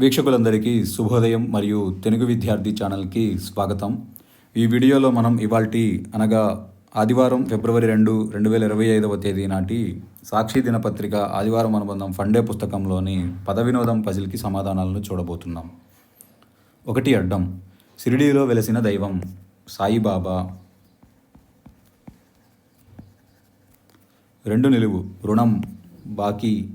వీక్షకులందరికీ శుభోదయం మరియు తెలుగు విద్యార్థి ఛానల్కి స్వాగతం. ఈ వీడియోలో మనం ఇవాల్టి అనగా ఆదివారం ఫిబ్రవరి రెండు రెండు వేల ఇరవై ఐదవ తేదీ నాటి సాక్షి దినపత్రిక ఆదివారం అనుబంధం ఫండే పుస్తకంలోని పద వినోదం పజిల్కి సమాధానాలను చూడబోతున్నాం. ఒకటి అడ్డం షిరిడీలో వెలసిన దైవం సాయిబాబా. రెండు నిలువు రుణం బాకీ.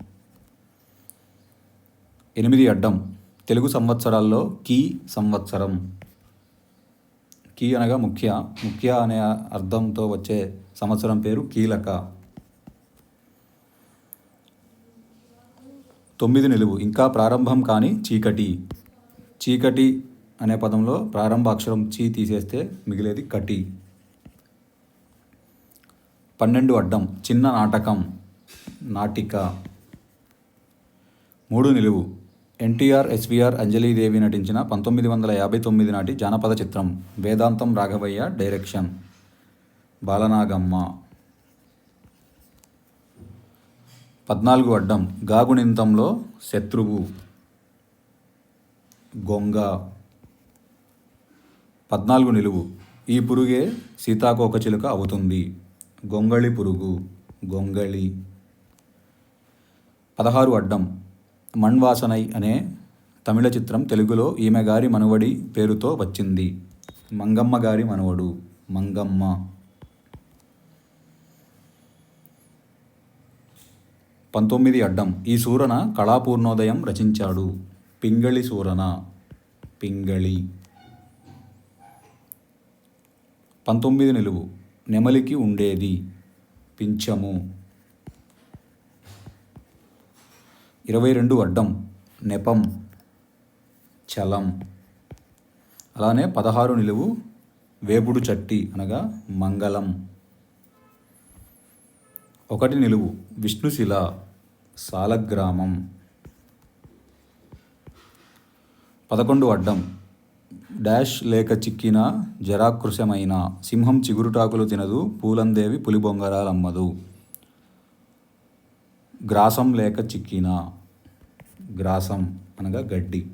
ఎనిమిది అడ్డం తెలుగు సంవత్సరాల్లో కీ సంవత్సరం. కీ అనగా ముఖ్య. ముఖ్య అనే అర్థంతో వచ్చే సంవత్సరం పేరు కీలక. తొమ్మిది నిలువు. ఇంకా ప్రారంభం కాని చీకటి. చీకటి అనే పదంలో ప్రారంభ అక్షరం చీ తీసేస్తే మిగిలేది కటి. పన్నెండు అడ్డం. చిన్న నాటకం. నాటిక. మూడు నిలువు. ఎన్టీఆర్ ఎస్వీఆర్ అంజలీదేవి నటించిన పంతొమ్మిది వందల యాభై తొమ్మిది నాటి జానపద చిత్రం వేదాంతం రాఘవయ్య డైరెక్షన్. బాలనాగమ్మ. పద్నాలుగు అడ్డం గాగునింతంలో శత్రువు. గొంగ. పద్నాలుగు నిలువు ఈ పురుగే సీతాకోకచిలుక అవుతుంది. గొంగళి పురుగు గొంగళి. పదహారు అడ్డం మణ్వాసనై అనే తమిళ చిత్రం తెలుగులో ఈమె గారి మనవడి పేరుతో వచ్చింది. మంగమ్మ గారి మనవడు. మంగమ్మ. పంతొమ్మిది అడ్డం. ఈ సూరన కళాపూర్ణోదయం రచించాడు. పింగళి సూరన. పింగళి. పంతొమ్మిది నిలువు. నెమలికి ఉండేది. పింఛము. ఇరవై రెండు అడ్డం నెపం చలం. అలానే పదహారు నిలువు వేపుడు చట్టి అనగా మంగళం. ఒకటి నిలువు విష్ణుశిల సాలగ్రామం. పదకొండు అడ్డం డాష్ లేక చిక్కిన జరాకృశమైన సింహం చిగురుటాకులు తినదు పూలందేవి పులిబొంగరాలమ్మదు. గ్రాసం లేక చిక్కిన గ్రాసం అనగా గడ్డి.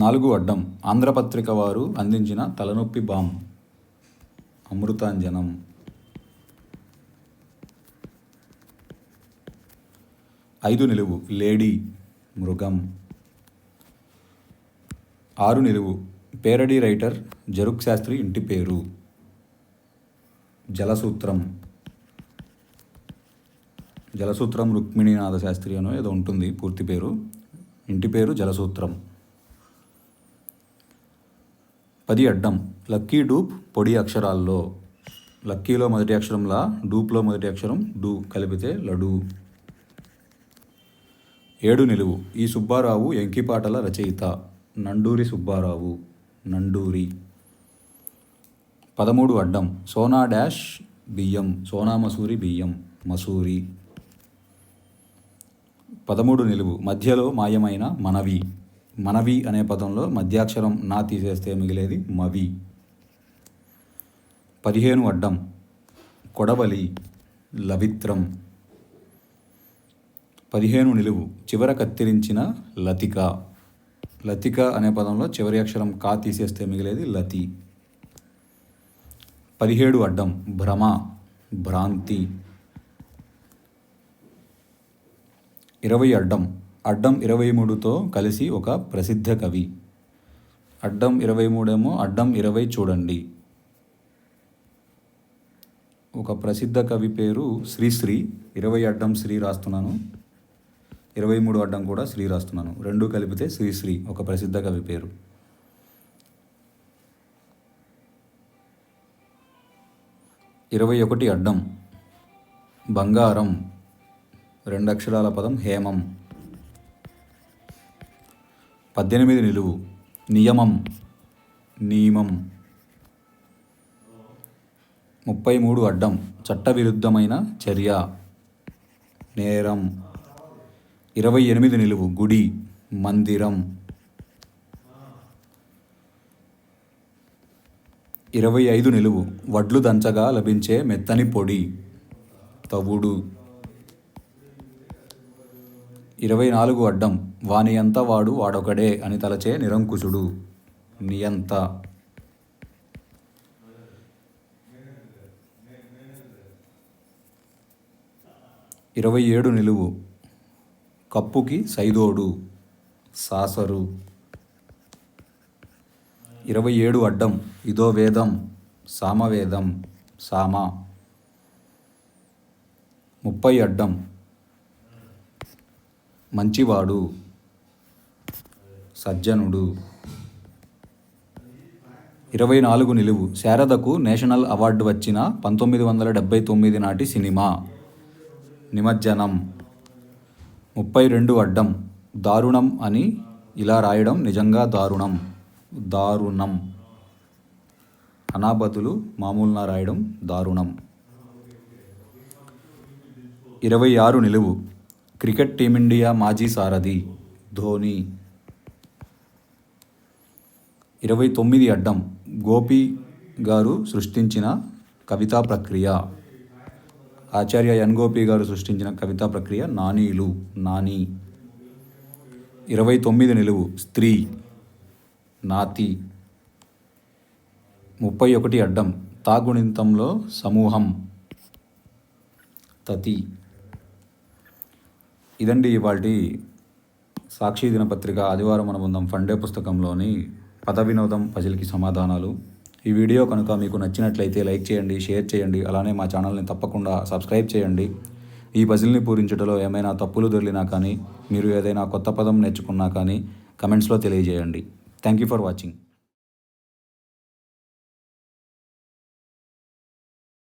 నాలుగు అడ్డం. ఆంధ్రపత్రిక వారు అందించిన తలనొప్పి బామ్. అమృతాంజనం. ఐదు నిలువు. లేడీ మృగం. ఆరు నిలువు. పేరడీ రైటర్ జరుక్ శాస్త్రి ఇంటి పేరు. జలసూత్రం. జలసూత్రం రుక్మిణీనాథ శాస్త్రి అనో ఏదో ఉంటుంది పూర్తి పేరు. ఇంటి పేరు జలసూత్రం. పది అడ్డం. లక్కీ డూప్ పొడి అక్షరాల్లో. లక్కీలో మొదటి అక్షరంలా డూప్లో మొదటి అక్షరం డూ కలిపితే లడు. ఏడు నిలువు. ఈ సుబ్బారావు ఎంకిపాటల రచయిత. నండూరి సుబ్బారావు. నండూరి. పదమూడు అడ్డం. సోనా డాష్ బియ్యం. సోనా మసూరి బియ్యం. మసూరి. పదమూడు నిలువు. మధ్యలో మాయమైన మనవి. మనవి అనే పదంలో మధ్యాక్షరం నా తీసేస్తే మిగిలేది మవి. పదిహేను అడ్డం. కొడవలి లవిత్రం. పదిహేను నిలువు. చివర కత్తిరించిన లతిక. లతిక అనే పదంలో చివరి అక్షరం కా తీసేస్తే మిగిలేది లతి. పదిహేడు అడ్డం. భ్రమ భ్రాంతి. ఇరవై అడ్డం. అడ్డం ఇరవై మూడుతో కలిసి ఒక ప్రసిద్ధ కవి. అడ్డం ఇరవై మూడేమో అడ్డం ఇరవై చూడండి. ఒక ప్రసిద్ధ కవి పేరు శ్రీశ్రీ. ఇరవై అడ్డం శ్రీ రాస్తున్నాను. ఇరవై మూడు అడ్డం కూడా శ్రీ రాస్తున్నాను. రెండు కలిపితే శ్రీశ్రీ ఒక ప్రసిద్ధ కవి పేరు. ఇరవై ఒకటి అడ్డం. బంగారం. రెండు అక్షరాల పదం హేమం. పద్దెనిమిది నిలువు. నియమం. నియమం ముప్పై మూడు అడ్డం. చట్టవిరుద్ధమైన చర్య. నేరం. ఇరవై ఎనిమిది నిలువు. గుడి. మందిరం. ఇరవై ఐదు నిలువు. వడ్లు దంచగా లభించే మెత్తని పొడి. తవుడు. ఇరవై నాలుగు అడ్డం వానియంత వాడు వాడొకడే అని తలచే నిరంకుశుడు. నియంత ఇరవై ఏడు నిలువు. కప్పుకి సైదోడు సాసరు ఇరవై ఏడు అడ్డం ఇదో వేదం సామవేదం సామ ముప్పై అడ్డం మంచివాడు సజ్జనుడు. ఇరవై నాలుగు నిలువు. శారదకు నేషనల్ అవార్డు వచ్చిన పంతొమ్మిది వందల డెబ్బై తొమ్మిది నాటి సినిమా. నిమజ్జనం. ముప్పై రెండు అడ్డం. దారుణం అని ఇలా రాయడం నిజంగా దారుణం. దారుణం. అనాబతులు మామూలున రాయడం దారుణం. ఇరవై ఆరు నిలువు. క్రికెట్ టీమిండియా మాజీ సారథి ధోని. ఇరవై తొమ్మిది అడ్డం గోపి గారు సృష్టించిన కవితా ప్రక్రియ. ఆచార్య ఎన్ గోపి గారు సృష్టించిన కవితా ప్రక్రియ నానీలు నాని. ఇరవై తొమ్మిది నిలువు స్త్రీ నాతి. ముప్పై ఒకటి అడ్డం తాగుణింతంలో సమూహం తతి. ఇదండి ఇవాటి సాక్షి దినపత్రిక ఆదివారం అనుబంధం ఫండే పుస్తకంలోని పద వినోదం పజిల్కి సమాధానాలు. ఈ వీడియో కనుక మీకు నచ్చినట్లయితే లైక్ చేయండి షేర్ చేయండి అలానే మా ఛానల్ని తప్పకుండా సబ్స్క్రైబ్ చేయండి. ఈ పజిల్ని పూరించడంలో ఏమైనా తప్పులు దొరికినా కానీ మీరు ఏదైనా కొత్త పదం నేర్చుకున్నా కానీ కమెంట్స్లో తెలియజేయండి. Thank you for watching.